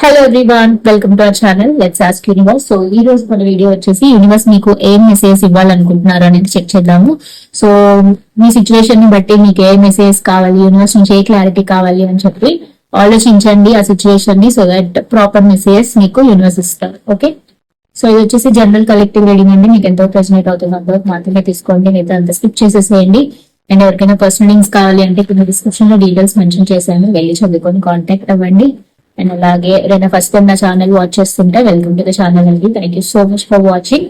Hello everyone welcome to our channel let's ask universe so ఈ రోజు మన video వచ్చేసి యూనివర్స్ మీకు ఏం మెసేజ్ ఇవ్వాలనుకుంటున్నారు అనేది చెక్ చేద్దాము. సో మీ సిచ్యువేషన్ని బట్టి మీకు ఏ మెసేజ్ కావాలి యూనివర్స్ నుంచి ఏ క్లారిటీ కావాలి అని చెప్పి ఆలోచించండి ఆ సిచ్యువేషన్ని సో దట్ ప్రాపర్ మెసేజెస్ మీకు యూనివర్స్ ఇస్తారు. ఓకే సో ఇది వచ్చేసి జనరల్ కలెక్టివ్ రీడింగ్ అండి. మీకు ఎంతో ప్రెసినేట్ అవుతుంది. అంతవరకు మాత్రమే తీసుకోండి. మిగతా అంత స్కిప్ చేసేసేయండి. అండ్ ఎవరికైనా పర్సనల్ లింక్స్ కావాలి అంటే కొన్ని డిస్క్రిప్షన్లో డీటెయిల్స్ మెన్షన్ చేశాను. వెళ్ళి చదువుకొని కాంటాక్ట్ అవ్వండి. అండ్ అలాగే ఏదైనా ఫస్ట్ టైం నా ఛానల్ వాచ్ చేస్తుంటే వెల్కమ్ టు ద ఛానల్ అండి thank you so much for watching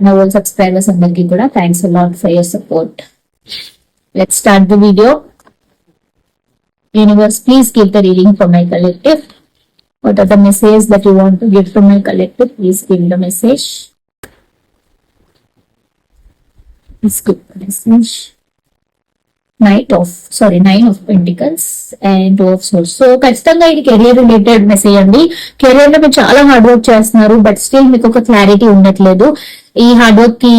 నా ఓల్ సబ్స్క్రైబర్స్ అందరికీ కూడా thanks a lot for your support let start the video universe please give the reading for my collective What are the messages that you want to give to my collective? Please give the message. Please give the message. Knight of sorry nine of pentacles and of swords so ఖచ్చితంగా ఇది career related message అండి. కెరియర్లో మీరు చాలా hard work చేస్తున్నారు but still మీకు ఒక clarity ఉండట్లేదు. ఈ హార్డ్ వర్క్కి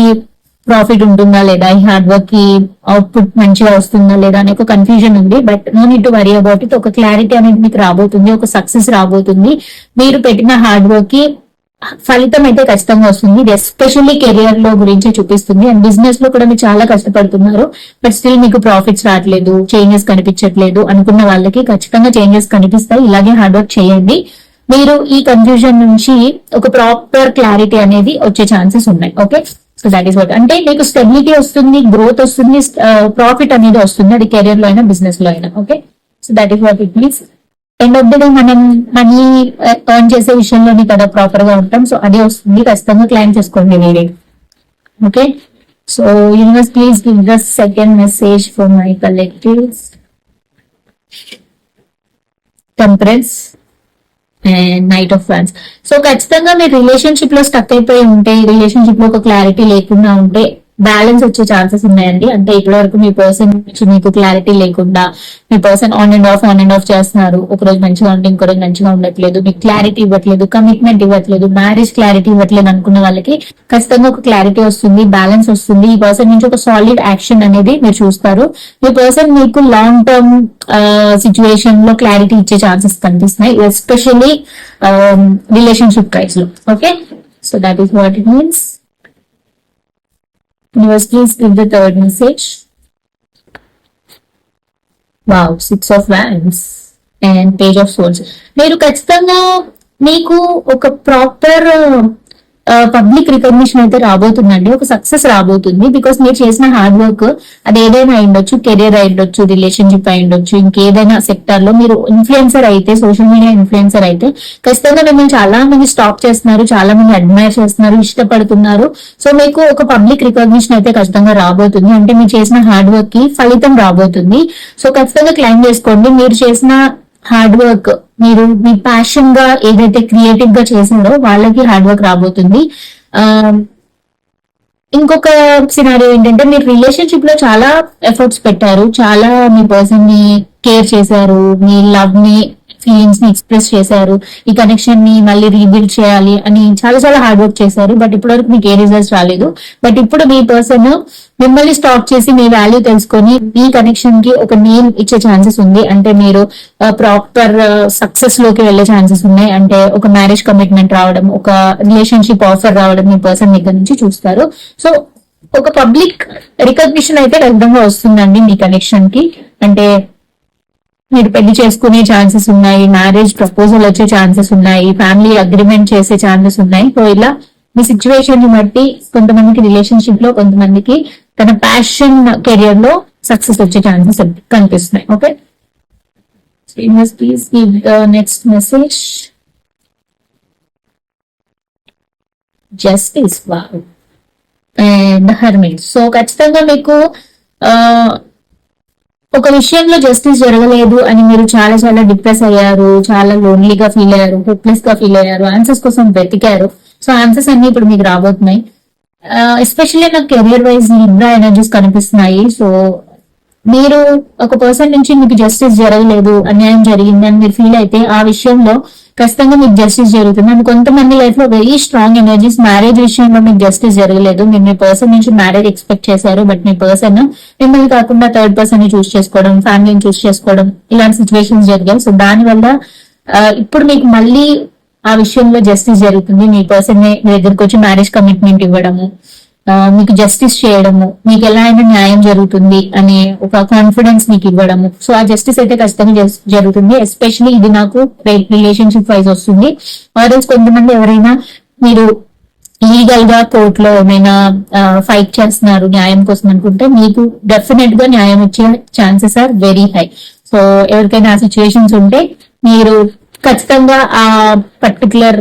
ప్రాఫిట్ ఉంటుందా లేదా? ఈ హార్డ్ వర్క్కి అవుట్పుట్ మంచిగా వస్తుందా లేదా అనే ఒక కన్ఫ్యూజన్ ఉంది but no need to worry about it ఒక క్లారిటీ అనేది మీకు రాబోతుంది ఒక సక్సెస్ రాబోతుంది. మీరు పెట్టిన హార్డ్ వర్క్కి ఫలితం అయితే ఖచ్చితంగా వస్తుంది. ఇది ఎస్పెషల్లీ కెరియర్లో గురించి చూపిస్తుంది. అండ్ బిజినెస్లో కూడా మీరు చాలా కష్టపడుతున్నారు. బట్ స్టిల్ మీకు ప్రాఫిట్స్ రావట్లేదు చేంజెస్ కనిపించట్లేదు అనుకున్న వాళ్ళకి ఖచ్చితంగా చేంజెస్ కనిపిస్తాయి. ఇలాగే హార్డ్ వర్క్ చేయండి. మీరు ఈ కన్ఫ్యూజన్ నుంచి ఒక ప్రాపర్ క్లారిటీ అనేది వచ్చే ఛాన్సెస్ ఉన్నాయి. Okay so that is what అంటే మీకు స్టెబిలిటీ వస్తుంది గ్రోత్ వస్తుంది uh, ప్రాఫిట్ అనేది వస్తుంది. అది కెరియర్లో అయినా బిజినెస్లో అయినా. Okay so that is what it means end of the day మనం మనీ ఎర్న్ uh, చేసే విషయంలోనే కదా ప్రాపర్గా ఉంటాం. సో అది వస్తుంది. ఖచ్చితంగా క్లైమ్ చేసుకోండి మీరే. Okay so universe please give the second message for my collectives temperance and knight of fans so ఖచ్చితంగా మీరు రిలేషన్షిప్లో స్టక్ అయిపోయి ఉంటే రిలేషన్షిప్లో ఒక క్లారిటీ లేకుండా ఉంటే బ్యాలెన్స్ వచ్చే ఛాన్సెస్ ఉన్నాయండి. అంటే ఇప్పటి వరకు మీ పర్సన్ నుంచి మీకు క్లారిటీ లేకుండా మీ person on and off on and off చేస్తున్నారు. ఒక రోజు మంచిగా ఉంటే ఇంకో రోజు మంచిగా ఉండట్లేదు. మీకు క్లారిటీ ఇవ్వట్లేదు కమిట్మెంట్ ఇవ్వట్లేదు మ్యారేజ్ క్లారిటీ ఇవ్వట్లేదు అనుకున్న వాళ్ళకి ఖచ్చితంగా ఒక క్లారిటీ వస్తుంది బ్యాలెన్స్ వస్తుంది. ఈ పర్సన్ నుంచి ఒక సాలిడ్ యాక్షన్ అనేది మీరు చూస్తారు. మీ పర్సన్ మీకు లాంగ్ టర్మ్ సిచ్యువేషన్లో క్లారిటీ ఇచ్చే ఛాన్సెస్ కనిపిస్తున్నాయి. ఎస్పెషల్లీ రిలేషన్షిప్ ప్రైస్లో. Okay so that is what it means Universe, please give the third message. Wow six of wands and page of swords మీరు ఖచ్చితంగా మీకు ఒక ప్రాపర్ పబ్లిక్ రికగ్నిషన్ అయితే రాబోతుందండి. ఒక సక్సెస్ రాబోతుంది. బికాస్ మీరు చేసిన హార్డ్ వర్క్ అది ఏదైనా అయిండొచ్చు కెరీర్ అయిండొచ్చు రిలేషన్షిప్ అయిండొచ్చు ఇంకేదైనా సెక్టర్లో మీరు ఇన్ఫ్లుయెన్సర్ అయితే సోషల్ మీడియా ఇన్ఫ్లుయెన్సర్ అయితే ఖచ్చితంగా మిమ్మల్ని చాలా మంది స్టాప్ చేస్తున్నారు చాలా మంది అడ్మైర్ చేస్తున్నారు ఇష్టపడుతున్నారు. సో మీకు ఒక పబ్లిక్ రికగ్నిషన్ అయితే ఖచ్చితంగా రాబోతుంది. అంటే మీరు చేసిన హార్డ్ వర్క్కి ఫలితం రాబోతుంది. సో ఖచ్చితంగా క్లైమ్ చేసుకోండి. మీరు చేసిన హార్డ్ వర్క్. మీరు మీ ప్యాషన్గా ఏదైతే క్రియేటివ్గా చేసిందో వాళ్ళకి హార్డ్ వర్క్ రాబోతుంది. ఇంకొక సినారియో ఏంటంటే మీరు రిలేషన్షిప్లో చాలా ఎఫర్ట్స్ పెట్టారు. చాలా మీ పర్సన్ని కేర్ చేశారు. మీ లవ్ని ఫీలింగ్స్ని ఎక్స్ప్రెస్ చేశారు. ఈ కనెక్షన్ని మళ్ళీ రీబిల్డ్ చేయాలి అని చాలా చాలా హార్డ్ వర్క్ చేశారు. బట్ ఇప్పటివరకు మీకు ఏ రిజల్ట్స్ రాలేదు. బట్ ఇప్పుడు మీ పర్సన్ మిమ్మల్ని స్టాప్ చేసి మీ వాల్యూ తెలుసుకొని మీ కనెక్షన్కి ఒక నేమ్ ఇచ్చే ఛాన్సెస్ ఉంది. అంటే మీరు uh, ప్రాపర్ సక్సెస్ uh, లోకి వెళ్ళే ఛాన్సెస్ ఉన్నాయి. అంటే ఒక మ్యారేజ్ కమిట్మెంట్ రావడం ఒక రిలేషన్షిప్ ఆఫర్ రావడం మీ పర్సన్ దగ్గర నుంచి చూస్తారు. సో ఒక పబ్లిక్ రికగ్నిషన్ అయితే ఖచ్చితంగా వస్తుందండి మీ కనెక్షన్కి. అంటే మీరు పెళ్ళి చేసుకునే ఛాన్సెస్ ఉన్నాయి మ్యారేజ్ ప్రపోజల్ వచ్చే ఛాన్సెస్ ఉన్నాయి ఫ్యామిలీ అగ్రిమెంట్ చేసే ఛాన్సెస్ ఉన్నాయి. సో ఇలా మీ సిచ్యువేషన్ని బట్టి కొంతమందికి రిలేషన్షిప్లో కొంతమందికి తన ప్యాషన్ కెరియర్లో సక్సెస్ వచ్చే ఛాన్సెస్ కనిపిస్తున్నాయి. Okay please give the next message justice wow and hermit so ఖచ్చితంగా మీకు uh, ఒక విషయంలో జస్టిస్ జరగలేదు అని మీరు చాలా చాలా డిప్రెస్ అయ్యారు చాలా లోన్లీగా ఫీల్ అయ్యారు హోప్లెస్గా ఫీల్ అయ్యారు ఆన్సర్స్ కోసం వెతికారు. సో ఆన్సర్స్ అన్ని ఇప్పుడు మీకు రాబోతున్నాయి. Uh, ఎస్పెషల్లీ నాకు కెరియర్ వైజ్ లిబ్రా ఎనర్జీస్ కనిపిస్తున్నాయి. సో మీరు ఒక పర్సన్ నుంచి మీకు జస్టిస్ జరగలేదు అన్యాయం జరిగింది అని మీరు ఫీల్ అయితే ఆ విషయంలో ఖచ్చితంగా మీకు జస్టిస్ జరుగుతుంది. అండ్ కొంతమంది లైఫ్లో వెరీ స్ట్రాంగ్ ఎనర్జీస్ మ్యారేజ్ విషయంలో మీకు జస్టిస్ జరగలేదు. మీరు మీ పర్సన్ నుంచి మ్యారేజ్ ఎక్స్పెక్ట్ చేశారు బట్ మీ పర్సన్ మిమ్మల్ని కాకుండా థర్డ్ పర్సన్ని చూస్ చేసుకోవడం ఫ్యామిలీని చూస్ చేసుకోవడం ఇలాంటి సిచ్యువేషన్స్ జరిగాయి. సో దాని వల్ల ఇప్పుడు మీకు మళ్ళీ ఆ విషయంలో జస్టిస్ జరుగుతుంది. మీ పర్సన్ మీ దగ్గరకు వచ్చి మ్యారేజ్ కమిట్మెంట్ ఇవ్వడము. మీకు జస్టిస్ చేయడము మీకు ఎలా అయినా న్యాయం జరుగుతుంది అనే ఒక కాన్ఫిడెన్స్ మీకు ఇవ్వడము. సో ఆ జస్టిస్ అయితే ఖచ్చితంగా జరుగుతుంది. ఎస్పెషల్లీ ఇది నాకు రిలేషన్షిప్ వైజ్ వస్తుంది. ఆర్ఎల్స్ కొంతమంది ఎవరైనా మీరు లీగల్గా కోర్టులో ఏమైనా ఫైట్ చేస్తున్నారు న్యాయం కోసం అనుకుంటే మీకు డెఫినెట్గా న్యాయం వచ్చే chances are very high so ఎవరికైనా ఆ సిచ్యువేషన్స్ ఉంటే మీరు ఖచ్చితంగా ఆ పర్టికులర్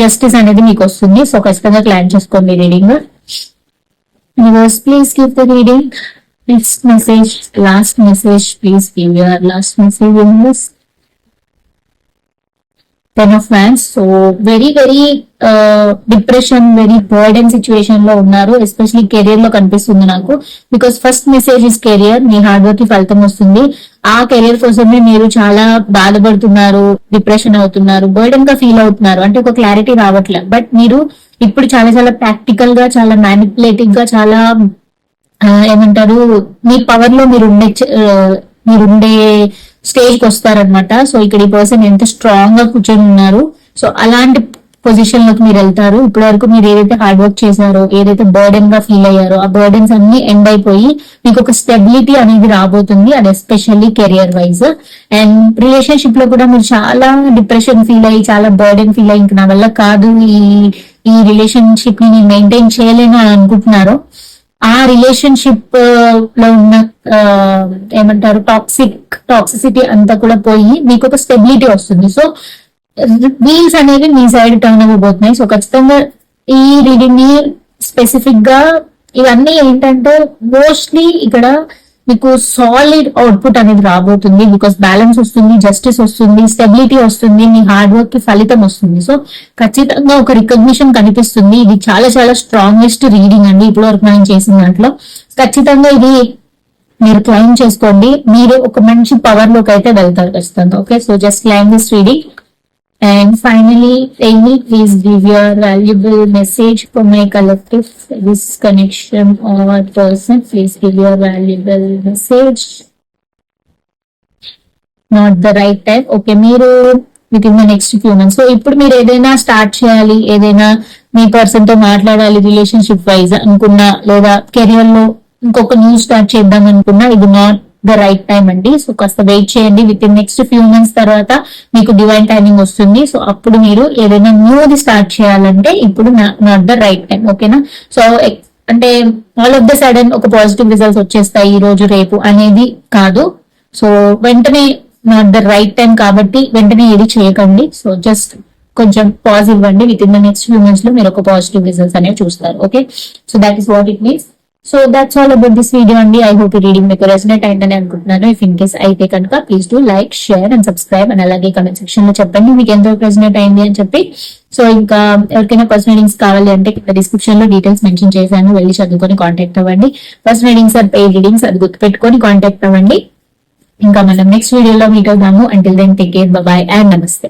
జస్టిస్ అనేది మీకు వస్తుంది. సో ఖచ్చితంగా క్లాన్ చేసుకోండి reading Universe, please give the reading. This message, last message, please give your last message in this. Ten of fans. So very very depression very burden సిచ్యువేషన్లో ఉన్నారు ఎస్పెషలీ కెరియర్లో కనిపిస్తుంది నాకు. Because first message is career me hard వర్క్కి ఫలితం వస్తుంది. ఆ career కోసమే మీరు చాలా బాధపడుతున్నారు డిప్రెషన్ అవుతున్నారు బర్డెన్గా ఫీల్ అవుతున్నారు. అంటే ఒక క్లారిటీ రావట్లే. బట్ మీరు ఇప్పుడు చాలా చాలా ప్రాక్టికల్గా చాలా మ్యానిపులేటివ్గా చాలా uh, ఏమంటారు మీ పవర్లో మీరు ఉండే uh, మీరు ఉండే స్టేజ్కి వస్తారనమాట సో ఇక్కడ ఈ పర్సన్ ఎంత స్ట్రాంగ్గా కూర్చొని ఉన్నారు. సో అలాంటి పొజిషన్లోకి మీరు వెళ్తారు. ఇప్పటి వరకు మీరు ఏదైతే హార్డ్ వర్క్ చేశారో ఏదైతే బర్డెన్గా ఫీల్ అయ్యారో ఆ బర్డెన్స్ అన్ని ఎండ్ అయిపోయి మీకు ఒక స్టెబిలిటీ అనేది రాబోతుంది. అది ఎస్పెషల్లీ కెరియర్ వైజ్ అండ్ రిలేషన్షిప్లో కూడా మీరు చాలా డిప్రెషన్ ఫీల్ అయ్యి చాలా బర్డెన్ ఫీల్ అయ్యి నా వల్ల కాదు ఈ ఈ రిలేషన్షిప్ని నేను మెయింటైన్ చేయలేను అని అనుకుంటున్నారో ఆ రిలేషన్షిప్ uh, లో ఉన్న ఆ, ఏమంటారు టాక్సిక్ టాక్సిసిటీ అంతా కూడా పోయి మీకు ఒక స్టెబిలిటీ వస్తుంది. సో వీల్స్ అనేవి మీ సైడ్ టర్న్ అవ్వబోతున్నాయి. సో ఖచ్చితంగా ఈ రీడింగ్ని స్పెసిఫిక్గా ఇవన్నీ ఏంటంటే మోస్ట్లీ ఇక్కడ మీకు సాలిడ్ అవుట్పుట్ అనేది రాబోతుంది బికాస్ బ్యాలెన్స్ వస్తుంది జస్టిస్ వస్తుంది స్టెబిలిటీ వస్తుంది మీ హార్డ్ వర్క్కి ఫలితం వస్తుంది. సో ఖచ్చితంగా ఒక రికగ్నిషన్ కనిపిస్తుంది. ఇది చాలా చాలా స్ట్రాంగెస్ట్ రీడింగ్ అండి. ఇప్పటి వరకు మనం చేసిన దాంట్లో. ఖచ్చితంగా ఇది మీరు క్లైమ్ చేసుకోండి. మీరు ఒక మంచి పవర్లోకి అయితే వెళ్తారు ఖచ్చితంగా. Okay so just claim this reading And finally, Amy, please give your valuable message for my collective, this connection or person. Please give your valuable message. Not the right time okay మీరు within the next few months so ఇప్పుడు మీరు ఏదైనా start చేయాలి ఏదైనా మీ పర్సన్తో మాట్లాడాలి relationship wise అనుకున్నా లేదా కెరియర్లో ఇంకొక న్యూ స్టార్ట్ చేద్దాం అనుకున్నా ఇది నాట్ ద రైట్ టైం అండి. సో కాస్త వెయిట్ చేయండి. Within next few months తర్వాత మీకు డివైన్ టైమింగ్ వస్తుంది. సో అప్పుడు మీరు ఏదైనా న్యూది స్టార్ట్ చేయాలంటే ఇప్పుడు నాట్ ద రైట్ టైం ఓకేనా సో అంటే ఆల్ ఆఫ్ ద సడన్ ఒక పాజిటివ్ రిజల్ట్స్ వచ్చేస్తాయి ఈ రోజు రేపు అనేది కాదు. సో వెంటనే నాట్ ద రైట్ టైం కాబట్టి వెంటనే ఏది చేయకండి. సో జస్ట్ కొంచెం పాజ్ ఇవ్వండి. Within the next few మంత్స్లో మీరు ఒక పాజిటివ్ రిజల్ట్స్ అనేవి చూస్తారు okay so that is what it means so that's all about this video అండి ఐ హోప్ ఈ రీడింగ్ మీకు రెసినేట్ అయిందని అనుకుంటున్నాను. ఇఫ్ ఇన్ కేస్ అయితే కనుక please do like share and subscribe and అలాగే కమెంట్ సెక్షన్లో చెప్పండి. మీకు ఎంతో రెసినేట్ అయింది అని చెప్పి. సో ఇంకా ఎవరికైనా పర్సనల్ రీడింగ్స్ కావాలి అంటే కింద డిస్క్రిప్షన్లో డీటెయిల్స్ మెన్షన్ చేశాను. వెళ్ళి చదువుకొని కాంటాక్ట్ అవ్వండి. Personal readings or paid readings అది గుర్తుపెట్టుకొని కాంటాక్ట్ అవ్వండి. ఇంకా మనం నెక్స్ట్ వీడియోలో మీట్ అవుదాము. Until then take care bye and నమస్తే